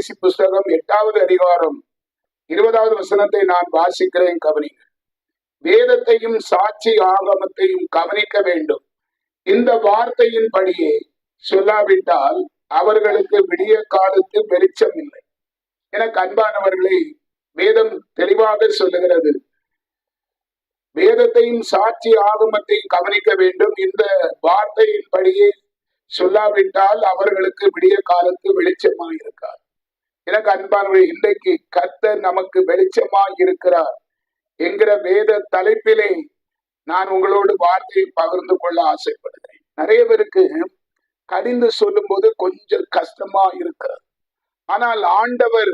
தீர்க்கதரிசி புஸ்தகம் எட்டாவது அதிகாரம் இருபதாவது வசனத்தை நான் வாசிக்கிறேன் கவனிங்க வேதத்தையும் சாட்சி ஆகமத்தையும் கவனிக்க வேண்டும். இந்த வார்த்தையின் படியே சொல்லாவிட்டால் அவர்களுக்கு விடிய காலத்து வெளிச்சம் இல்லை. என கண்பானவர்களை வேதம் தெளிவாக சொல்லுகிறது. வேதத்தையும் சாட்சி ஆகமத்தையும் கவனிக்க வேண்டும். இந்த வார்த்தையின் படியே சொல்லாவிட்டால் அவர்களுக்கு விடிய காலத்து வெளிச்சமாக இருக்காது எனக்கு அன்பானவர்கள் இன்றைக்கு கர்த்தர் நமக்கு வெளிச்சமா இருக்கிறார். என்கிற வேத தலைப்பிலே நான் உங்களோடு வார்த்தையை பகிர்ந்து கொள்ள ஆசைப்படுகிறேன். நிறைய பேருக்கு கடிந்து சொல்லும்போது கொஞ்சம் கஷ்டமா இருக்கிறது. ஆனால் ஆண்டவர்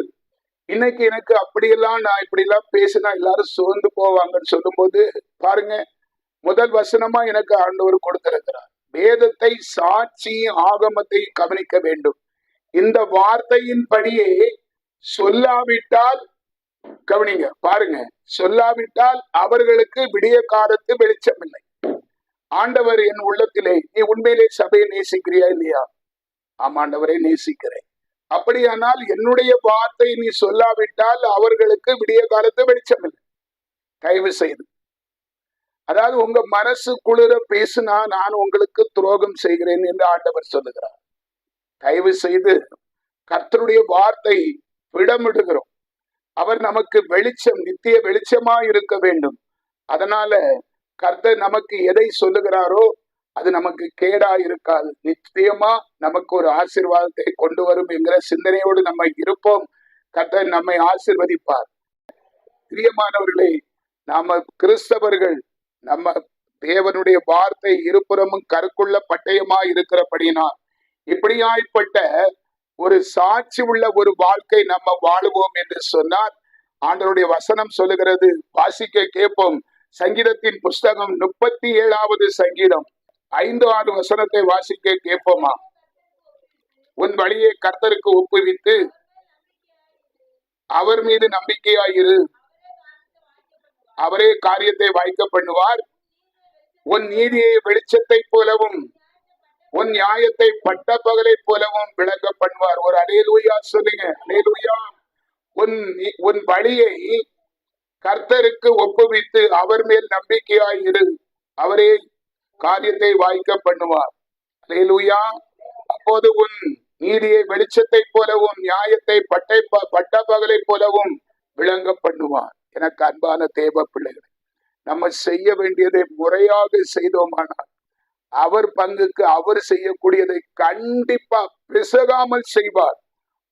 இன்னைக்கு எனக்கு அப்படியெல்லாம் நான் இப்படியெல்லாம் பேசினா எல்லாரும் சோர்ந்து போவாங்கன்னு சொல்லும்போது பாருங்க முதல் வசனமா எனக்கு ஆண்டவர் கொடுத்திருக்கிறார். வேதத்தை சாட்சி ஆகமத்தை கவனிக்க வேண்டும். இந்த வார்த்தையின்படியே சொல்லாவிட்டால் கவனிங்க பாருங்க சொல்லாவிட்டால் அவர்களுக்கு விடிய காலத்து வெளிச்சம் இல்லை ஆண்டவர் என் உள்ளத்திலே நீ உண்மையிலே சபையை நேசிக்கிறியா இல்லையா? ஆமாண்டவரை நேசிக்கிறேன். அப்படியானால் என்னுடைய வார்த்தை நீ சொல்லாவிட்டால் அவர்களுக்கு விடிய காலத்து வெளிச்சம் இல்லை தயவு செய்து. அதாவது உங்க மனசு குளிர பேசுனா நான் உங்களுக்கு துரோகம் செய்கிறேன் என்று ஆண்டவர் சொல்லுகிறார். தயவு செய்து கர்த்தருடைய வார்த்தை விடமிடுகிறோம். அவர் நமக்கு வெளிச்சம் நித்திய வெளிச்சமா இருக்க வேண்டும். அதனால கர்த்தர் நமக்கு எதை சொல்லுகிறாரோ அது நமக்கு கேடா இருக்காது. நிச்சயமா நமக்கு ஒரு ஆசீர்வாதத்தை கொண்டு வரும் என்கிற சிந்தனையோடு நம்ம இருப்போம். கர்த்தர் நம்மை ஆசிர்வதிப்பார். பிரியமானவர்களே நாம கிறிஸ்தவர்கள் நம்ம தேவனுடைய வார்த்தை இருபுறமும் கருக்குள்ள பட்டயமா இருக்கிறபடினால் இப்படியாய்ப்பட்ட ஒரு சாட்சி உள்ள ஒரு வாழ்க்கை நம்ம வாழுவோம் என்று சொன்னால் ஆண்டருடைய வசனம் சொல்லுகிறது வாசிக்க கேட்போம். சங்கீதத்தின் புஸ்தகம் முப்பத்தி ஏழாவது சங்கீதம். ஐந்து ஆறு வசனத்தை வாசிக்க கேட்போமா? உன் வழியை கர்த்தருக்கு ஒப்புவித்து அவர் மீது நம்பிக்கையாயிரு அவரே காரியத்தை வாய்க்க பண்ணுவார். உன் நீதியை வெளிச்சத்தை போலவும் உன் நியாயத்தை பட்ட பகலை போலவும் விளங்க பண்ணுவார் ஒரு அலேலுயா சொல்லுங்க. அலேலுயா உன் உன் வழியை கர்த்தருக்கு ஒப்புவித்து அவர் மேல் நம்பிக்கையாய் இரு. அவரே காரியத்தை வாய்க்க பண்ணுவார். அலேலுயா அப்போது உன் நீதியை வெளிச்சத்தை போலவும் நியாயத்தை பட்டை ப- பட்ட பகலை போலவும் விளங்க பண்ணுவார் எனக்கு அன்பான தேவ பிள்ளைகள் நம்ம செய்ய வேண்டியதை முறையாக செய்தோமானால் அவர் பங்குக்கு அவர் செய்யக்கூடியதை கண்டிப்பா பிசகாமல் செய்வார்.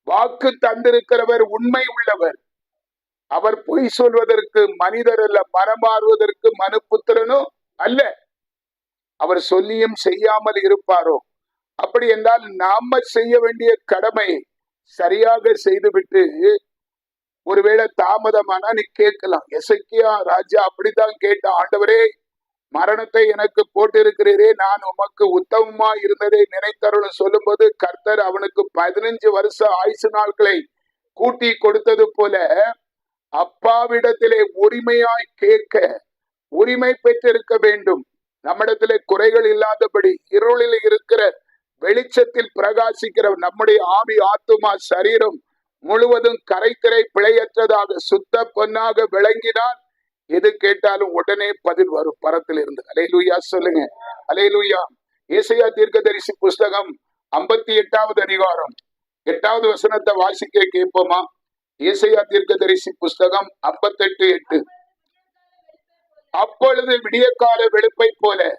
வாக்கு தந்திருக்கிறவர் உண்மை உள்ளவர். அவர் பொய் சொல்வதற்கு மனிதர் அல்ல மரமாறுவதற்கு மனுப்புத்திரனும் அல்ல. அவர் சொல்லியும் செய்யாமல் இருப்பாரோ? அப்படி என்றால் நாம செய்ய வேண்டிய கடமை சரியாக செய்துவிட்டு ஒருவேளை தாமதமானா நீ கேட்கலாம். எசக்கியா ராஜா அப்படித்தான் கேட்ட ஆண்டவரே மரணத்தை எனக்கு போட்டிருக்கிறீரே நான் உமக்கு உத்தமமா இருந்ததை நினைத்தருள சொல்லும்போது கர்த்தர் அவனுக்கு பதினஞ்சு வருஷ ஆயுசு நாட்களை கூட்டி கொடுத்தது போல அப்பாவிடத்திலே உரிமையாய் கேட்க உரிமை பெற்றிருக்க வேண்டும். நம்மிடத்திலே குறைகள் இல்லாதபடி இருளில் இருக்கிற வெளிச்சத்தில் பிரகாசிக்கிற நம்முடைய ஆவி ஆத்துமா சரீரம் முழுவதும் கரைத்திரை பிழையற்றதாக சுத்த பொன்னாக விளங்கினால் எது கேட்டாலும் உடனே பதில் வரும் பரத்தில் இருந்து அலையலூயா சொல்லுங்க. அலையலூயா. ஏசையா தீர்க்கதரிசி புஸ்தகம் ஐம்பத்தி எட்டாவது அதிகாரம். எட்டாவது வசனத்தை வாசிக்க கேட்போமா? ஏசையா தீர்க்கதரிசி புஸ்தகம் ஐம்பத்தெட்டு எட்டு. அப்பொழுது விடியற்கால வெளுப்பை போல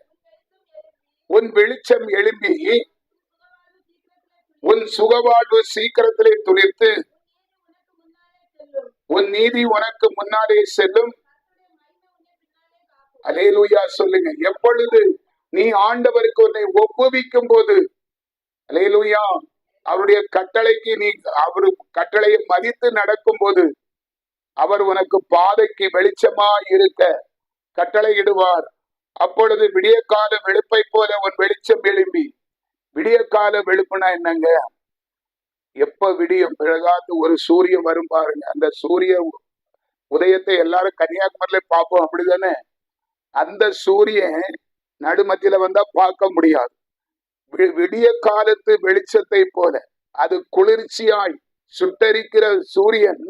உன் வெளிச்சம் எழும்பி உன் சுகவாழ்வு சீக்கிரத்திலே துளிர்த்து உன் நீதி உனக்கு முன்னாலே செல்லும். அலேலூயா சொல்லுங்க. எப்பொழுது நீ ஆண்டவருக்கு உன்னை ஒப்புவிக்கும் போது அலேலூயா அவருடைய கட்டளைக்கு நீ அவரு கட்டளையை மதித்து நடக்கும் போது அவர் உனக்கு பாதைக்கு வெளிச்சமா இருக்க கட்டளையிடுவார். அப்பொழுது விடியற்கால வெளுப்பை போல உன் வெளிச்சம் எழும்பி விடியற்கால வெளுப்புனா என்னங்க? எப்ப விடியும்? பிழகாத்து ஒரு சூரியன் வரும் பாருங்க. அந்த சூரிய உதயத்தை எல்லாரும் கன்னியாகுமரியில பார்ப்போம். அப்படிதானே? அந்த சூரியன் நடுமத்தியில வந்தா பார்க்க முடியாது. வி- விடிய காலத்து வெளிச்சத்தை போல அது குளிர்ச்சியாய் சுட்டரிக்கிற சூரியன்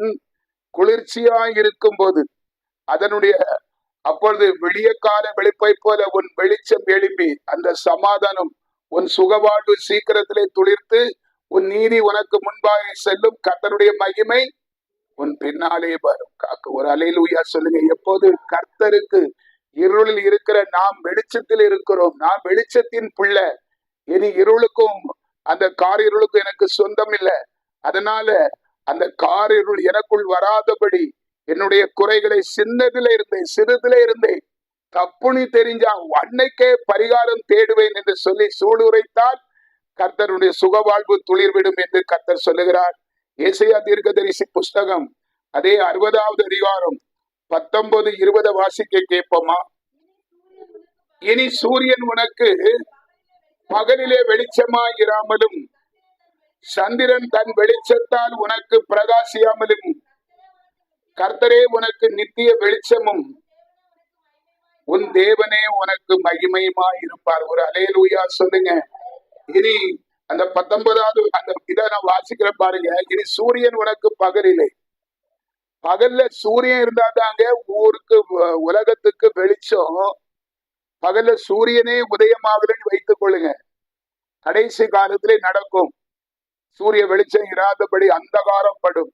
குளிர்ச்சியாய் இருக்கும் போது அதனுடைய அப்பொழுது விடிய கால வெளிப்பை போல உன் வெளிச்சம் எழும்பி அந்த சமாதானம் உன் சுகவாழ்வு சீக்கிரத்திலே துளிர்த்து உன் நீதி உனக்கு முன்பாக செல்லும் கர்த்தருடைய மகிமை உன் பின்னாலே வரும். காக்கு ஒரு அலையிலூயா சொல்லுங்க. எப்போது கர்த்தருக்கு இருளில் இருக்கிற நாம் வெளிச்சத்தில் இருக்கிறோம். நாம் வெளிச்சத்தின் பிள்ளை. இனி இருளுக்கும் அந்த கார் இருளுக்கும் எனக்கு சொந்தம் இல்லை. அதனால அந்த கார் இருள் எனக்குள் வராதபடி என்னுடைய குறைகளை சின்னதில இருந்தேன் சிறிதில இருந்தேன். தப்புனி தெரிஞ்சா அன்னைக்கே பரிகாரம் தேடுவேன் என்று சொல்லி சூளுரைத்தால் கர்த்தருடைய சுகவாழ்வு துளிர்விடும் என்று கர்த்தர் சொல்லுகிறார். ஏசையா தீர்க்கதரிசி புஸ்தகம் அதே அறுபதாவது அதிகாரம். பத்தொன்பது இருபது வாசிக்க கேட்போமா? இனி சூரியன் உனக்கு பகலிலே வெளிச்சமா இராமலும் சந்திரன் தன் வெளிச்சத்தால் உனக்கு பிரகாசியாமலும் கர்த்தரே உனக்கு நித்திய வெளிச்சமும் உன் தேவனே உனக்கு மகிமையுமா இருப்பார். ஒரு அலையலூயா சொல்லுங்க. இனி அந்த பத்தொன்பதாவது அந்த இதை நான் வாசிக்கிறேன் பாருங்க. இனி சூரியன் உனக்கு பகலிலே பகல்ல சூரியன் இருந்தா தாங்க ஊருக்கு உலகத்துக்கு வெளிச்சம். பகல்ல சூரியனே உதயமாகலன்னு வைத்துக் கொள்ளுங்க. கடைசி காலத்திலே நடக்கும். சூரிய வெளிச்சம் இராதபடி அந்தகாரம் படும்.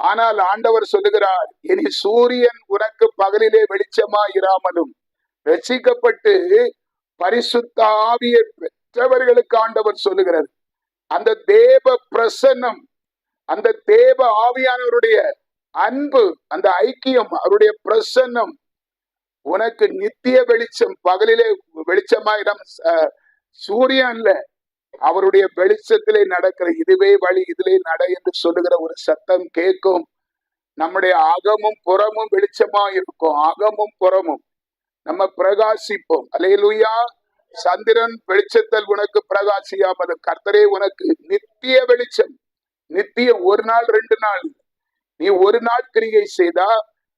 ஆனால் ஆண்டவர் சொல்லுகிறார் இனி சூரியன் உனக்கு பகலிலே வெளிச்சமா இராமலும். ரசிக்கப்பட்டு பரிசுத்த ஆவியை பெற்றவர்களுக்கு ஆண்டவர் சொல்லுகிறார். அந்த தேவ பிரசன்னம் அந்த தேவ ஆவியானவருடைய அன்பு அந்த ஐக்கியம் அவருடைய பிரசன்னம் உனக்கு நித்திய வெளிச்சம் பகலிலே வெளிச்சமாயிடம் சூரியன்ல அவருடைய வெளிச்சத்திலே நடக்கிற இதுவே வழி இதிலே நட என்று சொல்லுகிற ஒரு சத்தம் கேட்கும். நம்முடைய அகமும் புறமும் வெளிச்சமா இருக்கும். அகமும் புறமும். நம்ம பிரகாசிப்போம். அலையலுயா சந்திரன் வெளிச்சத்தில் உனக்கு பிரகாசியாமல் கர்த்தரே உனக்கு நித்திய வெளிச்சம். நித்திய ஒரு நாள் ரெண்டு நாள். நீ ஒரு நாள் கிரியை செய்தா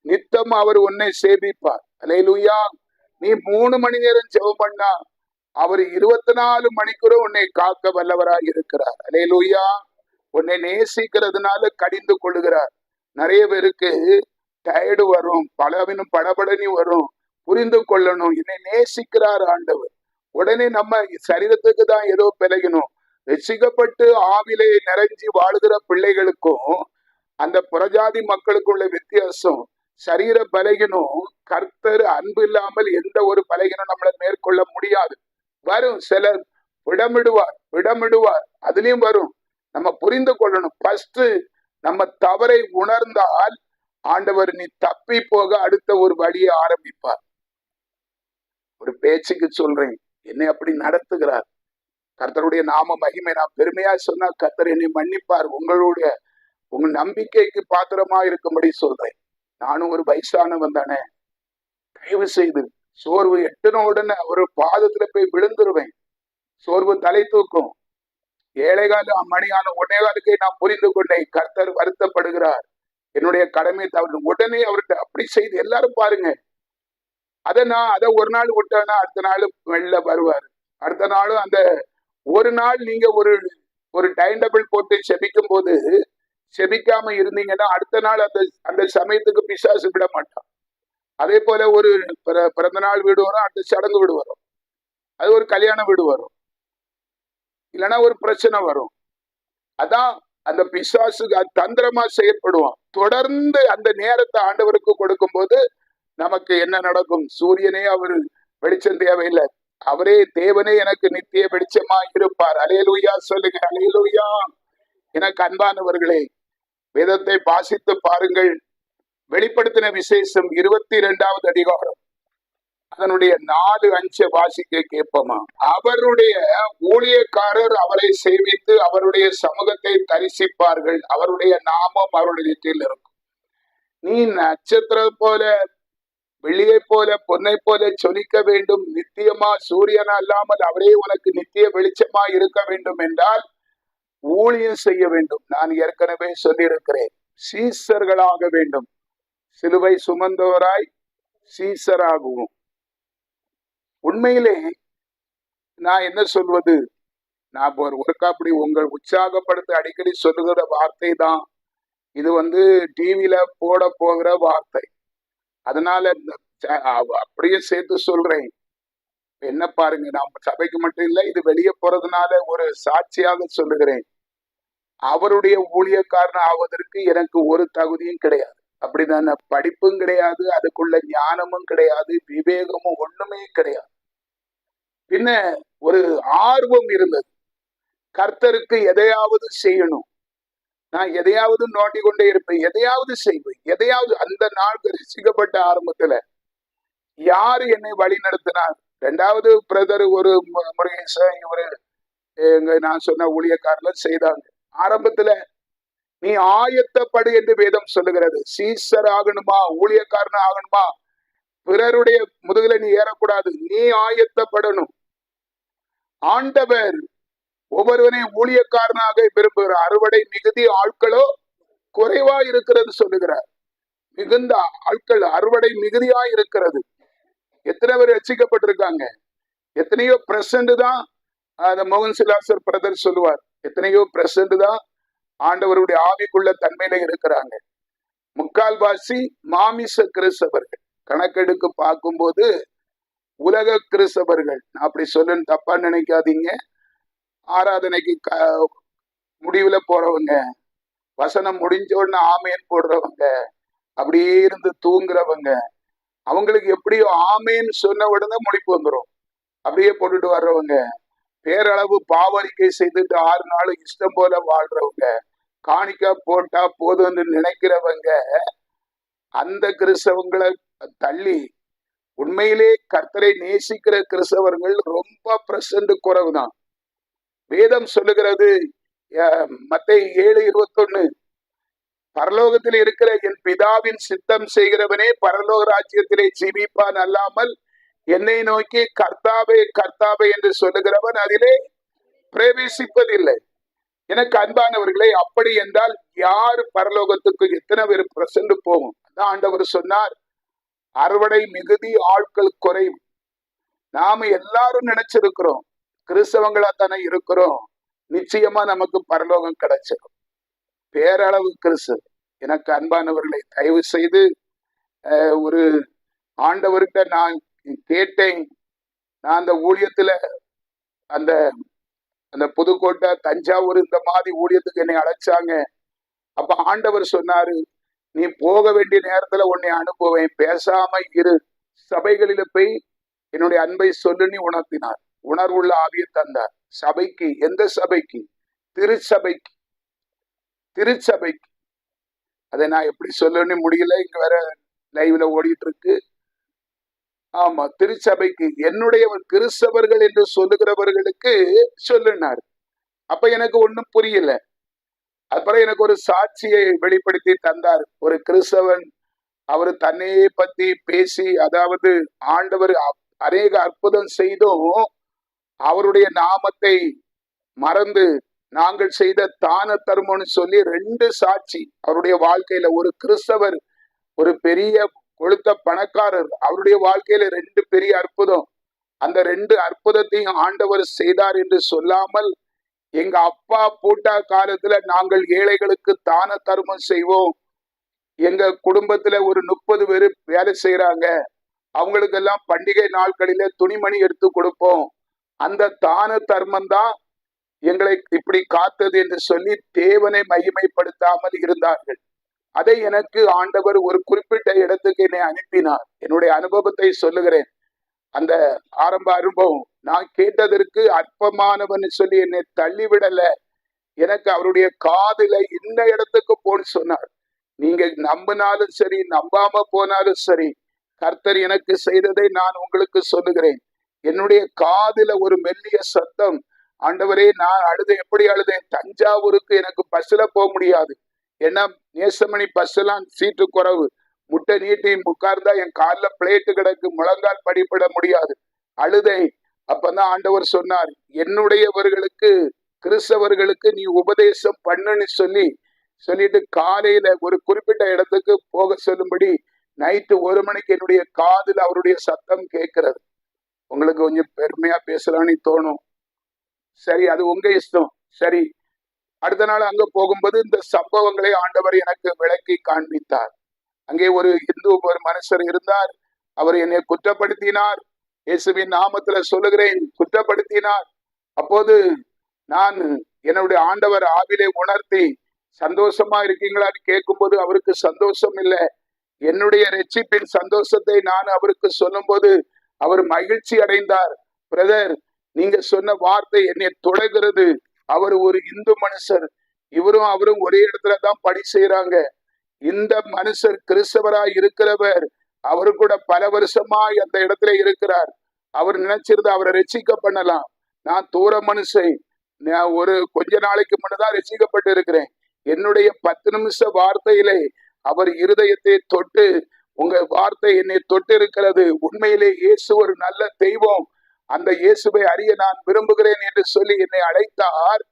நித்தம் அவர் உன்னை சேமிப்பார் அலையலுயா. நீ மூணு மணி நேரம் ஜெபம் பண்ணா அவர் இருபத்தி நாலு மணிக்கூறும் உன்னை காக்க வல்லவராய் இருக்கிறார். அலையலுயா. உன்னை நேசிக்கிறதுனால கடிந்து கொள்கிறார் நிறைய பேருக்கு டயர்டு வரும் பலவினும் படபடனி வரும் புரிந்து கொள்ளணும். என்னை நேசிக்கிறார் ஆண்டவர். உடனே நம்ம சரீரத்துக்கு தான் ஏதோ பிழையணும் ரசிக்கப்பட்டு ஆவிலே நிறைஞ்சி வாழுகிற பிள்ளைகளுக்கும் அந்த புறஜாதி மக்களுக்குள்ள வித்தியாசம். சரீர பலகினும் கர்த்தர் அன்பு இல்லாமல் எந்த ஒரு பலகினும் நம்மளை மேற்கொள்ள முடியாது. வரும் சிலர் விடமிடுவார் விடமிடுவார். அதுலயும் வரும். நம்ம புரிந்து கொள்ளணும். ஃபர்ஸ்ட் நம்ம தவறை உணர்ந்தால் ஆண்டவர் நீ தப்பி போக அடுத்த ஒரு வழியை ஆரம்பிப்பார். ஒரு பேச்சுக்கு சொல்றேன். என்னை அப்படி நடத்துகிறார். கர்த்தருடைய நாம மகிமை நான் பெருமையா சொன்னா கர்த்தர் என்னை மன்னிப்பார். உங்களுடைய உங்க நம்பிக்கைக்கு பாத்திரமா இருக்கும்படி சொல்றேன். நானும் ஒரு வயசானவன் தானே. தயவு செய்து சோர்வு எட்டுன உடனே ஒரு பாதத்துல போய் விழுந்துருவேன். சோர்வு தலை தூக்கும். ஏழைகால மணியான உடனே நான் புரிந்து கொண்டேன். கர்த்தர் வருத்தப்படுகிறார். என்னுடைய கடமை தவறு. உடனே அவர்கிட்ட அப்படி செய்து எல்லாரும் பாருங்க. அதை நான் அதை ஒரு நாள் விட்டேன்னா அடுத்த நாள் வெளில வருவார். அடுத்த நாளும் அந்த ஒரு நாள் நீங்க ஒரு ஒரு டைம் டேபிள் போட்டு செபிக்கும் போது செபிக்காம இருந்தீங்கன்னா அடுத்த நாள் அந்த அந்த சமயத்துக்கு பிசாசு விட மாட்டான். அதே போல ஒரு பிற- பிறந்த நாள் வீடு வரும் அடுத்த சடங்கு வீடு வரும். அது ஒரு கல்யாண வீடு வரும். இல்லைன்னா ஒரு பிரச்சனை வரும். அதான் அந்த பிசாசு தந்திரமா செயற்படுவான் தொடர்ந்து அந்த நேரத்தை ஆண்டவருக்கு கொடுக்கும் போது நமக்கு என்ன நடக்கும்? சூரியனே அவர் வெளிச்சம் தேவையில்லை. அவரே தேவனே எனக்கு நித்திய வெளிச்சமா இருப்பார். அலையலுயா சொல்லுங்க அலையலுயா. எனக்கு அன்பானவர்களே வேதத்தை வாசித்து பாருங்கள். வெளிப்படுத்தின விசேஷம் இருபத்தி இரண்டாவது அதிகாரம். அதனுடைய நாலு அஞ்ச வாசிக்க கேட்போமா? அவருடைய ஊழியக்காரர் அவரை சேவித்து அவருடைய சமூகத்தை தரிசிப்பார்கள். அவருடைய நாமம் அவருடைய இருக்கும். நீ நட்சத்திரம் போல வெள்ளியை போல பொன்னை போல சொலிக்க வேண்டும். நித்தியமா சூரியனா அல்லாமல் அவரே உனக்கு நித்திய வெளிச்சமா இருக்க வேண்டும் என்றால் ஊழியம் செய்ய வேண்டும். நான் ஏற்கனவே சொல்லியிருக்கிறேன். சீசர்களாக வேண்டும். சிலுவை சுமந்தவராய் சீசராகவும். உண்மையிலே நான் என்ன சொல்வது? நான் ஒரு ஒருக்கா அப்படி உங்கள் உற்சாகப்படுத்த அடிக்கடி சொல்லுகிற வார்த்தை தான். இது வந்து டிவியில போட போகிற வார்த்தை. அதனால அப்படியே சேர்த்து சொல்றேன். என்ன பாருங்க நான் சபைக்கு மட்டும் இல்ல இது வெளியே போறதுனால ஒரு சாட்சியாக சொல்லுகிறேன். அவருடைய ஊழியக்காரன் ஆவதற்கு எனக்கு ஒரு தகுதியும் கிடையாது. அப்படிதான படிப்பும் கிடையாது அதுக்குள்ள ஞானமும் கிடையாது விவேகமும் ஒண்ணுமே கிடையாது. பின்ன ஒரு ஆர்வம் இருந்தது. கர்த்தருக்கு எதையாவது செய்யணும். நான் எதையாவது நோண்டி கொண்டே இருப்பேன். எதையாவது செய்வேன். எதையாவது அந்த நாள் ரசிக்கப்பட்ட ஆரம்பத்துல யாரு என்னை வழி நடத்தினார்? ரெண்டாவது பிரதர் ஒரு முருகேசன் இவரு எங்க நான் சொன்ன ஊழியக்காரல செய்தாங்க. ஆரம்பத்துல நீ ஆயத்தப்படு என்று வேதம் சொல்லுகிறது. சீசர் ஆகணுமா ஊழியக்காரன் ஆகணுமா பிறருடைய முதுகுல நீ ஏறக்கூடாது. நீ ஆயத்தப்படணும். ஆண்டவர் ஒவ்வொருவனையும் ஊழியக்காரனாக விரும்புகிறார் அறுவடை மிகுதி ஆட்களோ குறைவா இருக்கிறது சொல்லுகிறார். மிகுந்த ஆட்கள் அறுவடை மிகுதியா இருக்கிறது. எத்தனை பேர் ரசிக்கப்பட்டிருக்காங்க? எத்தனையோ பிரசன்ட் தான் அந்த மோகன் சிலாசர் பிரதர் சொல்லுவார். எத்தனையோ பிரசன்ட் தான் ஆண்டவருடைய ஆவிக்குள்ள தன்மையில இருக்கிறாங்க. முக்கால்வாசி மாமிச கிறிஸ்தவர்கள். கணக்கெடுக்கு பார்க்கும்போது உலக கிறிஸ்தவர்கள். நான் அப்படி சொல்லுன்னு தப்பா நினைக்காதீங்க. ஆராதனைக்கு க முடிவுல போறவங்க வசனம் முடிஞ்ச உடனே ஆமேன் போடுறவங்க அப்படியே இருந்து தூங்குறவங்க அவங்களுக்கு எப்படியோ ஆமேன்னு சொன்ன உடனே முடிப்பு வந்துடும் அப்படியே போட்டுட்டு வர்றவங்க பேரளவு பாவரிக்கை செய்துட்டு ஆறு நாள் இஷ்டம் போல வாழ்றவங்க காணிக்கா போட்டா போதும்னு நினைக்கிறவங்க அந்த கிறிஸ்தவங்களை தள்ளி உண்மையிலே கர்த்தரை நேசிக்கிற கிறிஸ்தவர்கள் ரொம்ப பிரசன்ட் குறைவுதான். வேதம் சொல்லுகிறது மத்த ஏழு இருபத்தொன்னு பரலோகத்தில் இருக்கிற என் பிதாவின் சித்தம் செய்கிறவனே பரலோக ராஜ்யத்திலே ஜீவிப்பான் அல்லாமல் என்னை நோக்கி கர்த்தாவே கர்த்தாவே என்று சொல்லுகிறவன் அதிலே பிரவேசிப்பதில்லை. எனக்கு அன்பானவர்களே அப்படி என்றால் யார் பரலோகத்துக்கு எத்தனை பேர் பிரசன்ட் போகும்? அதான் ஆண்டவர் சொன்னார் அறுவடை மிகுதி ஆட்கள் குறையும். நாம எல்லாரும் நினைச்சிருக்கிறோம் கிறிஸ்தவங்களா தானே இருக்கிறோம். நிச்சயமா நமக்கு பரலோகம் கிடைச்சிடும் பேரளவு கிறிஸ்து. எனக்கு அன்பானவர்களை தயவு செய்து அஹ், ஒரு ஆண்டவர்கிட்ட நான் கேட்டேன். நான் அந்த ஊழியத்துல அந்த அந்த புதுக்கோட்டை தஞ்சாவூர் இந்த மாதிரி ஊழியத்துக்கு என்னை அழைச்சாங்க. அப்ப ஆண்டவர் சொன்னாரு நீ போக வேண்டிய நேரத்துல உன்னை அனுப்புவேன். பேசாம இரு. சபைகளில போய் என்னுடைய அன்பை சொல்லுன்னு உணர்த்தினார். உணர்வுள்ள ஆவியை தந்தார். சபைக்கு எந்த சபைக்கு? திருச்சபைக்கு. திருச்சபைக்கு. அதை நான் எப்படி சொல்லணும்னு முடியல. இங்க வேற லைவ்ல ஓடிட்டு இருக்கு. ஆமா திருச்சபைக்கு என்னுடையவர் கிறிஸ்தவர்கள் என்று சொல்லுகிறவர்களுக்கு சொல்லினார். அப்ப எனக்கு ஒண்ணும் புரியல. அப்புறம் எனக்கு ஒரு சாட்சியை வெளிப்படுத்தி தந்தார். ஒரு கிறிஸ்தவன் அவர் தன்னையே பத்தி பேசி அதாவது ஆண்டவர் அநேக அற்புதம் செய்தும் அவருடைய நாமத்தை மறந்து நாங்கள் செய்த தான தர்மம்னு சொல்லி ரெண்டு சாட்சி அவருடைய வாழ்க்கையில. ஒரு கிறிஸ்தவர் ஒரு பெரிய கொழுத்த பணக்காரர். அவருடைய வாழ்க்கையில ரெண்டு பெரிய அற்புதம். அந்த ரெண்டு அற்புதத்தையும் ஆண்டவர் செய்தார் என்று சொல்லாமல் எங்க அப்பா பூட்டா காலத்துல நாங்கள் ஏழைகளுக்கு தான தர்மம் செய்வோம். எங்க குடும்பத்துல ஒரு முப்பது பேர் வேலை செய்யறாங்க அவங்களுக்கெல்லாம் பண்டிகை நாட்களில துணிமணி எடுத்து கொடுப்போம். அந்த தான தர்மம் தான் எங்களை இப்படி காத்தது என்று சொல்லி தேவனை மகிமைப்படுத்தாமல் இருந்தார்கள். அதை எனக்கு ஆண்டவர் ஒரு குறிப்பிட்ட இடத்துக்கு என்னை அனுப்பினார். என்னுடைய அனுபவத்தை சொல்லுகிறேன். அந்த ஆரம்ப அனுபவம் நான் கேட்டதற்கு அற்பமானவன் சொல்லி என்னை தள்ளிவிடல. எனக்கு அவருடைய காதுல இந்த இடத்துக்கு போன்னு சொன்னார். நீங்க நம்பினாலும் சரி நம்பாம போனாலும் சரி கர்த்தர் எனக்கு செய்ததை நான் உங்களுக்கு சொல்லுகிறேன். என்னுடைய காதுல ஒரு மெல்லிய சத்தம் ஆண்டவரே நான் அழுத எப்படி அழுதேன்? தஞ்சாவூருக்கு எனக்கு பஸ்ல போக முடியாது. ஏன்னா நேசமணி பஸ் எல்லாம் சீட்டு குறைவு. முட்டை நீட்டி உட்கார்ந்தா என் காலில் பிளேட்டு கிடக்கு. முழங்கால் படிப்பிட முடியாது. அழுதை. அப்பதான் ஆண்டவர் சொன்னார் என்னுடையவர்களுக்கு கிறிஸ்தவர்களுக்கு நீ உபதேசம் பண்ணுன்னு சொல்லி சொல்லிட்டு காலையில ஒரு குறிப்பிட்ட இடத்துக்கு போக சொல்லும்படி நைட்டு ஒரு மணிக்கு என்னுடைய காதில் அவருடைய சத்தம் கேட்கிறது. உங்களுக்கு கொஞ்சம் பெருமையா பேசலாம்னு தோணும். சரி அது உங்க இஷ்டம். சரி அடுத்த நாள் அங்க போகும்போது இந்த சம்பவங்களை ஆண்டவர் எனக்கு விளக்கி காண்பித்தார். அங்கே ஒரு இந்து ஒரு மனுஷர் இருந்தார். அவர் என்னை குற்றப்படுத்தினார். இயேசுவின் நாமத்துல சொல்லுகிறேன் குற்றப்படுத்தினார். அப்போது நான் என்னுடைய ஆண்டவர் ஆவிலே உணர்த்தி சந்தோஷமா இருக்கீங்களான்னு கேட்கும்போது அவருக்கு சந்தோஷம் இல்லை. என்னுடைய ரட்சிப்பின் சந்தோஷத்தை நான் அவருக்கு சொல்லும்போது அவர் மகிழ்ச்சி அடைந்தார். பிரதர் நீங்க சொன்ன வார்த்தை என்னை தொடர்கிறது அவர் ஒரு இந்து மனுஷர். இவரும் அவரும் ஒரே இடத்துல தான் பணி செய்யறாங்க இந்த மனுஷர் கிறிஸ்தவராய் இருக்கிறவர். அவரு கூட பல வருஷமாய் அந்த இடத்துல இருக்கிறார். அவர் நினைச்சிருந்தா அவரை ரசிக்க பண்ணலாம். நான் தூர மனுஷன். நான் ஒரு கொஞ்ச நாளைக்கு முன்னதான் ரசிக்கப்பட்டு இருக்கிறேன். என்னுடைய பத்து நிமிஷ வார்த்தையிலே அவர் இருதயத்தை தொட்டு உங்க வார்த்தை என்னை தொட்டு இருக்கிறது. உண்மையிலே இயேசு ஒரு நல்ல தெய்வம். அந்த இயேசுவை அறிய நான் விரும்புகிறேன் என்று சொல்லி என்னை அழைத்தார்.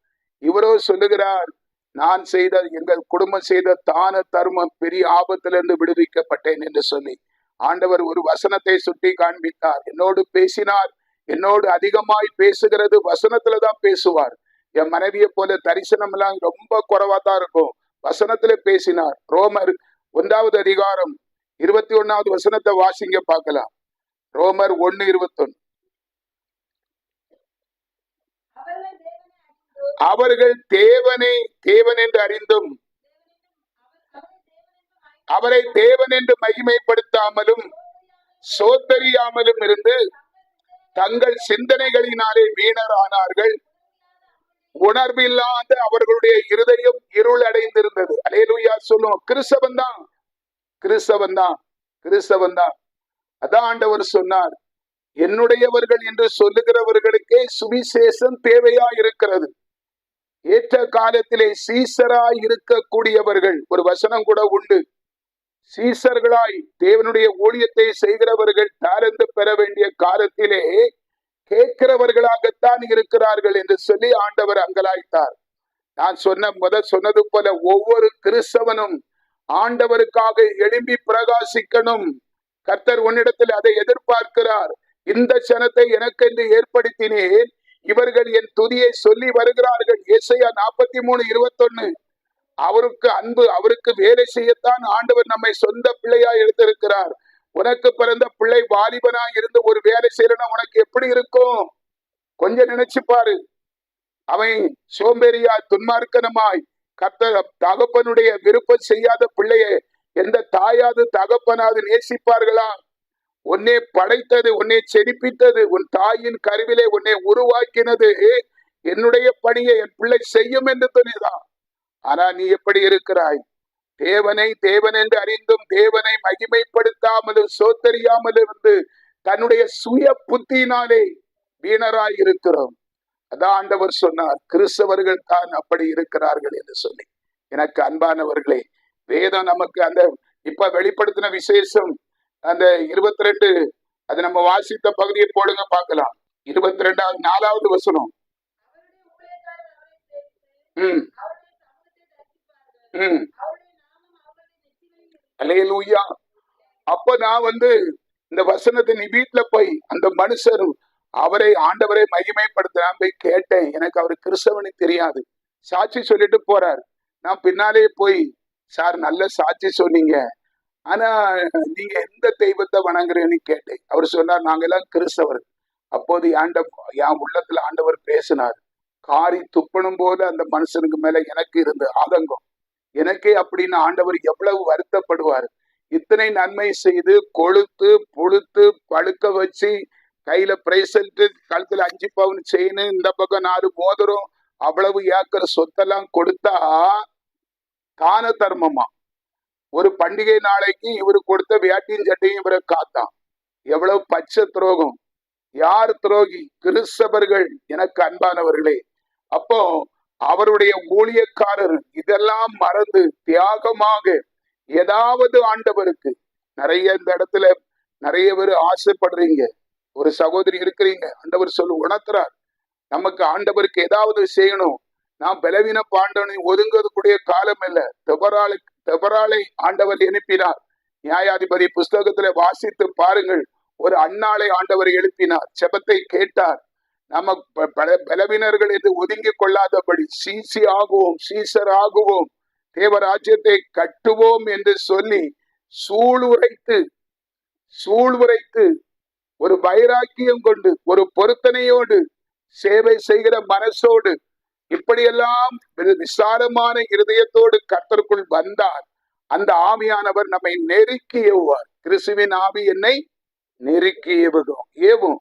இவரோ சொல்லுகிறார் நான் செய்த எங்கள் குடும்பம் செய்த தான தர்மம் பெரிய ஆபத்திலிருந்து விடுவிக்கப்பட்டேன் என்று சொல்லி. ஆண்டவர் ஒரு வசனத்தை சுட்டி காண்பித்தார். என்னோடு பேசினார். என்னோடு அதிகமாய் பேசுகிறது வசனத்துல தான் பேசுவார். என் மனைவியை போல தரிசனம் எல்லாம் ரொம்ப குறைவா தான் இருக்கும். வசனத்துல பேசினார். ரோமர் ஒன்றாவது அதிகாரம் இருபத்தி ஒன்னாவது வசனத்தை வாசிங்க பார்க்கலாம். ரோமர் ஒன்னு இருபத்தொன்னு. அவர்கள் தேவனை தேவன் என்று அறிந்தும் அவரை தேவன் என்று மகிமைப்படுத்தாமலும் சோத்தறியாமலும் இருந்து தங்கள் சிந்தனைகளினாலே வீணரானார்கள். உணர்வில்லாத அவர்களுடைய இருதயம் இருள் அடைந்திருந்தது அலேலுயா சொல்லும் கிறிஸ்தவன் தான் கிறிஸ்தவன் தான் கிறிஸ்தவன் தான் அதான் ஆண்டவர் சொன்னார் என்னுடையவர்கள் என்று சொல்லுகிறவர்களுக்கே சுவிசேஷம் தேவையா இருக்கிறது ஏற்ற காலத்திலே சீசராய் இருக்கக்கூடியவர்கள் ஒரு வசனம் கூட உண்டு. சீசர்களாய் தேவனுடைய ஊழியத்தை செய்கிறவர்கள் தாழ்ந்து பெற வேண்டிய காலத்திலே கேட்கிறவர்களாகத்தான் இருக்கிறார்கள் என்று சொல்லி ஆண்டவர் அங்கலாய்த்தார். நான் சொன்ன முத சொன்னது போல ஒவ்வொரு கிறிஸ்தவனும் ஆண்டவருக்காக எழும்பி பிரகாசிக்கணும். கர்த்தர் உன்னிடத்தில் அதை எதிர்பார்க்கிறார். இந்த சனத்தை எனக்கென்று ஏற்படுத்தினேன். இவர்கள் என் துதியை சொல்லி வருகிறார்கள். ஏசையா நாற்பத்தி மூணு இருபத்தொன்னு. அவருக்கு அன்பு அவருக்கு வேலை செய்யத்தான் ஆண்டவர் நம்மை சொந்த பிள்ளையா எடுத்திருக்கிறார். உனக்கு பிறந்த பிள்ளை வாலிபனா இருந்து ஒரு வேலை செய்யறனா உனக்கு எப்படி இருக்கும்? கொஞ்சம் நினைச்சு பாரு. அவன் சோம்பேறியா துன்மார்க்கனமாய் கத்த தகப்பனுடைய விருப்பம் செய்யாத பிள்ளைய எந்த தாயாது தகப்பனாது நேசிப்பார்களா? உன்னை படைத்தது உன்னை செழிப்பித்தது உன் தாயின் கருவிலே உன்னை உருவாக்கினது. என்னுடைய பணியை என் பிள்ளை செய்யும் என்று துணிதான் ஆனா நீ எப்படி இருக்கிறாய்? தேவனை தேவன் என்று அறிந்தும் தேவனை மகிமைப்படுத்தாமலும் சோத்தறியாமல் இருந்து தன்னுடைய சுய புத்தியினாலே வீணராய் இருக்கிறோம். அதான் ஆண்டவர் சொன்னார் கிறிஸ்தவர்கள் தான் அப்படி இருக்கிறார்கள் என்று சொல்லி. எனக்கு அன்பானவர்களே வேதம் நமக்கு அந்த இப்ப வெளிப்படுத்தின விசேஷம் அந்த இருபத்தி ரெண்டு அது நம்ம வாசித்த பகுதியை போடுங்க பார்க்கலாம். இருபத்தி ரெண்டாவது நாலாவது வசனம். ம். ம். அலையலூயா அப்ப நான் வந்து இந்த வசனத்தை நீ வீட்டுல போய் அந்த மனுஷர் அவரை ஆண்டவரை மகிமைப்படுத்தினான் போய் கேட்டேன். எனக்கு அவர் கிறிஸ்தவனு தெரியாது. சாட்சி சொல்லிட்டு போறார். நான் பின்னாலே போய் சார் நல்ல சாட்சி சொன்னீங்க. ஆனா நீங்க எந்த தெய்வத்தை வணங்குறேன்னு கேட்டேன். அவர் சொன்னார் நாங்க எல்லாம் கிறிஸ்தவர். அப்போது ஆண்ட என் உள்ளத்துல ஆண்டவர் பேசினார். காரி துப்பணும் போல அந்த மனுஷனுக்கு மேல எனக்கு இருந்த ஆதங்கம். எனக்கே அப்படின்னு ஆண்டவர் எவ்வளவு வருத்தப்படுவார். இத்தனை நன்மை செய்து கொழுத்து புழுத்து பழுக்க வச்சு கையில பிரைசல்ட்டு கழுத்துல அஞ்சு பவுன் செயின் இந்த பக்கம் நாலு மோதிரம் அவ்வளவு ஏக்கர் சொத்தெல்லாம் கொடுத்தா தான தர்மமா? ஒரு பண்டிகை நாளைக்கு இவரு கொடுத்த வேட்டியும் சட்டையும் இவரை காத்தான். எவ்வளவு பச்சை துரோகம். யார் துரோகி? கிறிஸ்தவர்கள். எனக்கு அன்பானவர்களே அப்போ அவருடைய ஊழியக்காரர் இதெல்லாம் மறந்து தியாகமாக ஏதாவது ஆண்டவருக்கு நிறைய இந்த இடத்துல நிறைய பேர் ஆசைப்படுறீங்க. ஒரு சகோதரி இருக்கிறீங்க ஆண்டவர் சொல்லு உணர்த்துறார். நமக்கு ஆண்டவருக்கு ஏதாவது செய்யணும். நான் பலவீன பாண்டவனை ஒதுங்கக்கூடிய காலம் இல்ல. தெபராளை தெபராளை ஆண்டவர் எழுப்பினார். நியாயாதிபதி புஸ்தகத்துல வாசித்து பாருங்கள். ஒரு அன்னாளை ஆண்டவர் எழுப்பினார். செபத்தை கேட்டார். நம்ம பலவினர்கள் பல- பலவீனர்கள் என்று ஒதுங்கி கொள்ளாதபடி சீசி ஆகுவோம் சீசர் ஆகுவோம் தேவராஜ்யத்தை கட்டுவோம் என்று சொல்லி சூளுரைத்து சூழ்வுரைத்து ஒரு வைராக்கியம் கொண்டு ஒரு பொருத்தனையோடு சேவை செய்கிற மனசோடு இப்படியெல்லாம் விசாலமான இருதயத்தோடு கர்த்தருக்குள் வந்தார். அந்த ஆவியானவர் நம்மை நெருக்கி ஏவுவார். கிறிஸ்துவின் ஆவி என்னை நெருக்கி ஏவுகும் ஏவும்.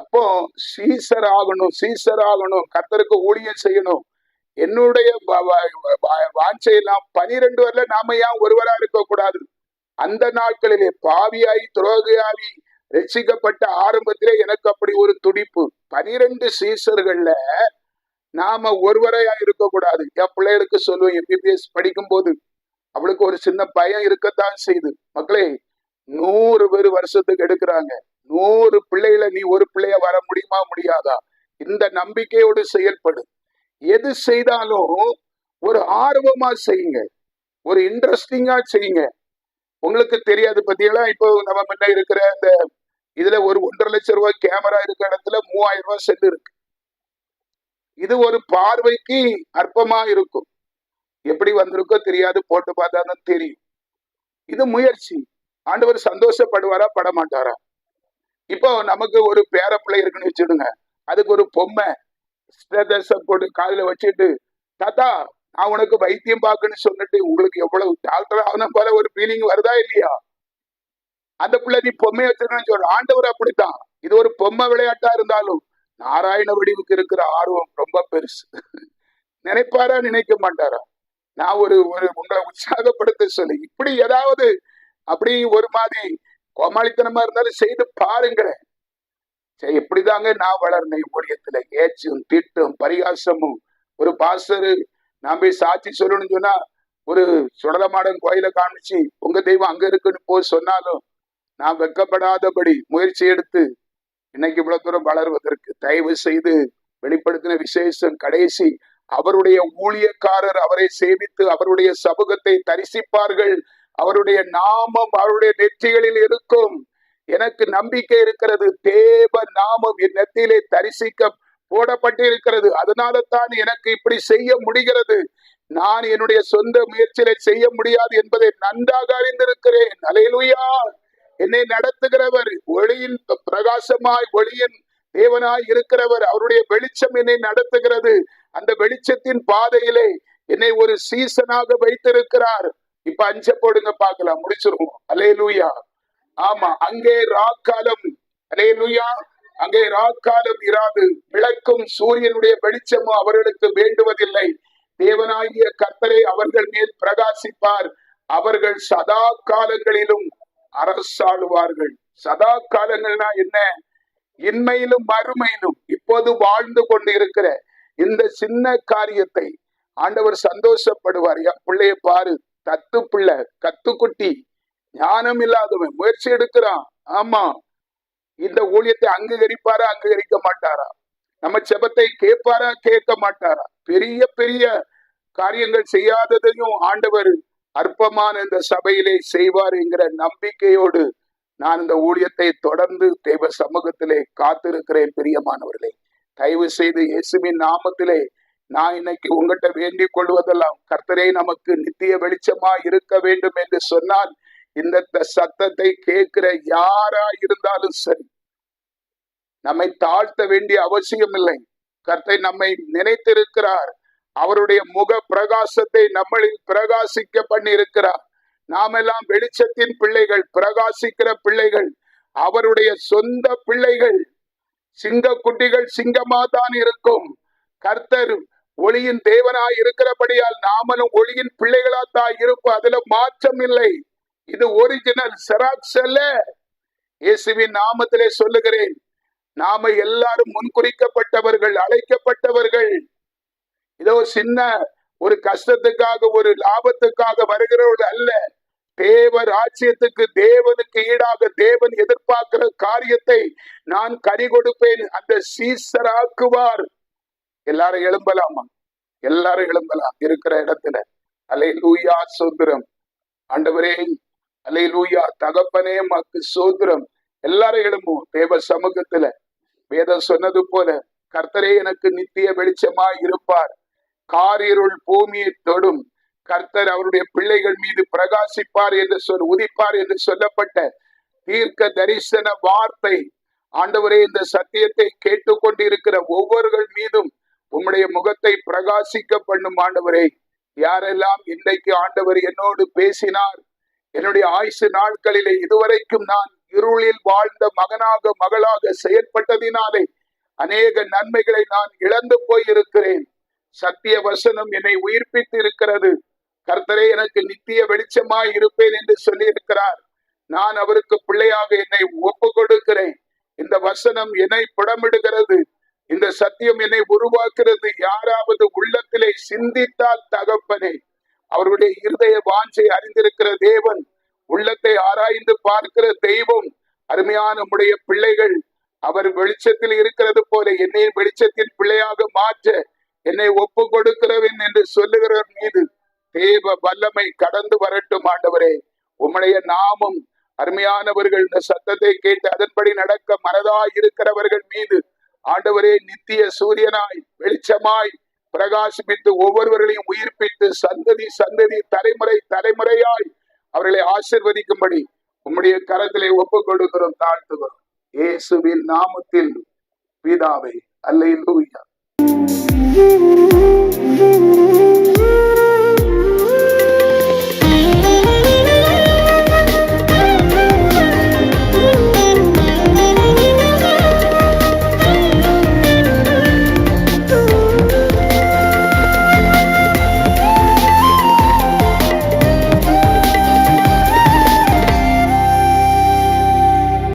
அப்போ சீசர் ஆகணும் சீசர் ஆகணும் கர்த்தருக்கு ஊழியம் செய்யணும். என்னுடைய வாஞ்சையெல்லாம் பனிரெண்டு வரல நாம ஏன் ஒருவரா இருக்க கூடாது அந்த நாட்களிலே பாவியாய் துரோகியாவி ரட்சிக்கப்பட்ட ஆரம்பத்திலே எனக்கு அப்படி ஒரு துடிப்பு. பனிரெண்டு சீசர்கள்ல நாம ஒருவரையா இருக்கக்கூடாது. என் பிள்ளைகளுக்கு சொல்லுவேன் எம்பிபிஎஸ் படிக்கும் போது அவளுக்கு ஒரு சின்ன பயம் இருக்கத்தான் செய்யுது மக்களே நூறு பேர் வருஷத்துக்கு எடுக்கிறாங்க. நூறு பிள்ளைகளை நீ ஒரு பிள்ளைய வர முடியுமா முடியாதா? இந்த நம்பிக்கையோடு செயல்படு. எது செய்தாலும் ஒரு ஆர்வமா செய்யுங்க. ஒரு இன்ட்ரெஸ்டிங்கா செய்யுங்க. உங்களுக்கு தெரியாது பத்தியெல்லாம் இப்போ நம்ம முன்ன இருக்கிற இந்த இதுல ஒரு ஒன்றரை லட்சம் ரூபாய் கேமரா இருக்கிற இடத்துல மூவாயிரம் ரூபாய் செல்லு இருக்கு. இது ஒரு பார்வைக்கு அற்பமா இருக்கும் எப்படி வந்திருக்கோ தெரியாது போட்டு பார்த்தா தான் தெரியும். இது முயற்சி. ஆண்டவர் சந்தோஷப்படுவாரா பட மாட்டாரா இப்போ நமக்கு ஒரு பேர பிள்ளை இருக்குன்னு வச்சுடுங்க அதுக்கு ஒரு பொம்மை போட்டு காதுல வச்சுட்டு தாத்தா நான் உனக்கு வைத்தியம் பார்க்கணும்னு சொல்லிட்டு உங்களுக்கு எவ்வளவு டாக்டர் ஆகணும் போல ஒரு ஃபீலிங் வருதா இல்லையா? அந்த பிள்ளை நீ பொம்மையை வச்சிருக்கணும்னு சொல்ற ஆண்டவர் அப்படித்தான். இது ஒரு பொம்மை விளையாட்டா இருந்தாலும் நாராயண வடிவுக்கு இருக்கிற ஆர்வம் ரொம்ப பெருசு. நினைப்பாரா? நினைக்க மாட்டாரா? நான் ஒரு ஒரு உங்களை உற்சாகப்படுத்த சொல்லி இப்படி ஏதாவது அப்படி ஒரு மாதிரி கோமாளித்தனமா இருந்தாலும் செய்து பாருங்களேன். சரி இப்படிதாங்க நான் வளர்ந்தேன். ஊழியத்துல ஏச்சும் திட்டும் பரிகாசமும். ஒரு பாஸ்டரு நான் போய் சாட்சி சொல்லணும்னு சொன்னா ஒரு சுடலமாடன் கோயிலை காமிச்சு உங்க தெய்வம் அங்க இருக்குன்னு போய் சொன்னாலும் நான் வெக்கப்படாதபடி முயற்சி எடுத்து இன்னைக்கு இவ்வளவு தூரம் வளர்வதற்கு தயவு செய்து வெளிப்படுத்தின விசேஷம் கடைசி அவருடைய ஊழியக்காரர் அவரை சேவித்து அவருடைய சமூகத்தை தரிசிப்பார்கள். அவருடைய நாமம் அவருடைய நெற்றிகளில் இருக்கும். எனக்கு நம்பிக்கை இருக்கிறது. தேவ நாமம் என் நெத்திலே தரிசிக்க போடப்பட்டிருக்கிறது. அதனால தான் எனக்கு இப்படி செய்ய முடிகிறது. நான் என்னுடைய சொந்த முயற்சியில செய்ய முடியாது என்பதை நன்றாக அறிந்திருக்கிறேன். அலையலுயா என்னை நடத்துகிறவர் ஒளியின் பிரகாசமாய் ஒளியின் தேவனாய் இருக்கிறவர். அவருடைய வெளிச்சம் என்னை நடத்துகிறது. அந்த வெளிச்சத்தின் பாதையிலே என்னை ஒரு சீசனாக வைத்திருக்கிறார். இப்ப அஞ்ச போடுங்க பாக்கலாம் முடிச்சிருவோம். அலே லூயா ஆமா அங்கே ராக்காலம். அலே லூயா அங்கே ராக்காலம் இராது. விளக்கும் சூரியனுடைய வெளிச்சமும் அவர்களுக்கு வேண்டுவதில்லை. தேவனாகிய கர்த்தரை அவர்கள் மேல் பிரகாசிப்பார். அவர்கள் சதா காலங்களிலும் அரசாளுவார்கள். சதா காலங்கள்னா என்ன? இன்மையிலும் மறுமையிலும் இப்போது வாழ்ந்து கொண்டு இருக்கிற இந்த சின்ன காரியத்தை ஆண்டவர் சந்தோஷப்படுவார். என் பிள்ளைய பாரு. தத்து பிள்ளை கத்துக்குட்டி. ஞானம் இல்லாதவன் முயற்சி எடுக்கிறான். ஆமா. இந்த ஊழியத்தை அங்கீகரிப்பாரா அங்கீகரிக்க மாட்டாரா? நம்ம செபத்தை கேட்பாரா கேட்க மாட்டாரா? பெரிய பெரிய காரியங்கள் செய்யாததையும் ஆண்டவர் அற்பமான இந்த சபையிலே செய்வார் என்கிற நம்பிக்கையோடு நான் இந்த ஊழியத்தை தொடர்ந்து தேவ சமூகத்திலே காத்திருக்கிறேன் பிரியமானவர்களே. தயவு செய்து இயேசுவின் நாமத்திலே நான் இன்னைக்கு உங்ககிட்ட வேண்டிக் கொள்வதெல்லாம் கர்த்தரே நமக்கு நித்திய வெளிச்சமா இருக்க வேண்டும் என்று சொன்னால் இந்த சத்தத்தை கேட்கிற யாரா இருந்தாலும் சரி நம்மை தாழ்த்த வேண்டிய அவசியம் இல்லை கர்த்தை நம்மை நினைத்திருக்கிறார். அவருடைய முக பிரகாசத்தை நம்மளில் பிரகாசிக்க பண்ணி இருக்கிறார் நாமெல்லாம் வெளிச்சத்தின் பிள்ளைகள் பிரகாசிக்கிற பிள்ளைகள் அவருடைய சொந்த பிள்ளைகள் சிங்க குட்டிகள் சிங்கமா தான் இருக்கும். கர்த்தர் ஒளியின் தேவனாய் இருக்கிறபடியால் நாமளும் ஒளியின் பிள்ளைகளா தான் இருப்போம். அதுல மாற்றம் இல்லை. இது ஒரிஜினல் செராக்ஸ் அல்ல. இயேசுவின் நாமத்திலே சொல்லுகிறேன். நாம எல்லாரும் முன்குறிக்கப்பட்டவர்கள் அழைக்கப்பட்டவர்கள். இதோ சின்ன ஒரு கஷ்டத்துக்காக ஒரு லாபத்துக்காக வருகிறவர்கள் அல்ல. தேவ ராஜ்யத்துக்கு தேவனுக்கு ஈடாக தேவன் எதிர்பார்க்கிற காரியத்தை நான் கறி கொடுப்பேன். அந்த சீசராக்குவார். எல்லாரும் எழும்பலாமா? எல்லாரும் எழும்பலாம். இருக்கிற இடத்துல. அலை லூயா சோதரம் ஆண்டவரே அலை லூயா தகப்பனே மக்கு சோதரம் எல்லாரும் எழும்புவோம். தேவ சமூகத்துல. வேதம் சொன்னது போல கர்த்தரே எனக்கு நித்திய வெளிச்சமா இருப்பார். காரிருள் பூமியை தொடும். கர்த்தர் அவருடைய பிள்ளைகள் மீது பிரகாசிப்பார் என்று சொல் உதிப்பார் என்று சொல்லப்பட்ட தீர்க்க தரிசன வார்த்தை. ஆண்டவரே இந்த சத்தியத்தை கேட்டுக்கொண்டிருக்கிற ஒவ்வொருகள் மீதும் உம்முடைய முகத்தை பிரகாசிக்க பண்ணும் ஆண்டவரே. யாரெல்லாம் இன்றைக்கு ஆண்டவர் என்னோடு பேசினார் என்னுடைய ஆயுசு நாட்களிலே இதுவரைக்கும் நான் இருளில் வாழ்ந்த மகனாக மகளாக செயற்பட்டதினாலே அநேக நன்மைகளை நான் இழந்து போயிருக்கிறேன். சத்திய வசனம் என்னை உயிர்ப்பித்து இருக்கிறது கர்த்தரே எனக்கு நித்திய வெளிச்சமாய் இருப்பேன் என்று சொல்லியிருக்கிறார். நான் அவருக்கு பிள்ளையாக என்னை ஒப்பு கொடுக்கிறேன் இந்த வசனம் என்னை புடமிடுகிறது. இந்த சத்தியம் என்னை உருவாக்குறது யாராவது உள்ளத்திலே சிந்தித்தால் தகப்பனே அவருடைய இருதய வாஞ்சை அறிந்திருக்கிற தேவன் உள்ளத்தை ஆராய்ந்து பார்க்கிற தெய்வம் அருமையான உடைய பிள்ளைகள் அவர் வெளிச்சத்தில் இருக்கிறது போல என்னை வெளிச்சத்தின் பிள்ளையாக மாற்ற என்னை ஒப்பு கொடுக்கிறவன் என்று சொல்லுகிறவர் மீது தேவ வல்லமை கடந்து வரட்டும் ஆண்டவரே. உம்முடைய நாமும் அருமையானவர்கள் இந்த சத்தத்தை கேட்டு அதன்படி நடக்க மனதாய் இருக்கிறவர்கள் மீது ஆண்டவரே நித்திய சூரியனாய் வெளிச்சமாய் பிரகாசிப்பித்து ஒவ்வொருவர்களையும் உயிர்ப்பித்து சந்ததி சந்ததி தலைமுறை தலைமுறையாய் அவர்களை ஆசிர்வதிக்கும்படி உம்முடைய கரத்திலே ஒப்பு கொடுக்கிறோம் தாழ்த்துகிறோம். இயேசுவின் நாமத்தில் பிதாவே Thank you.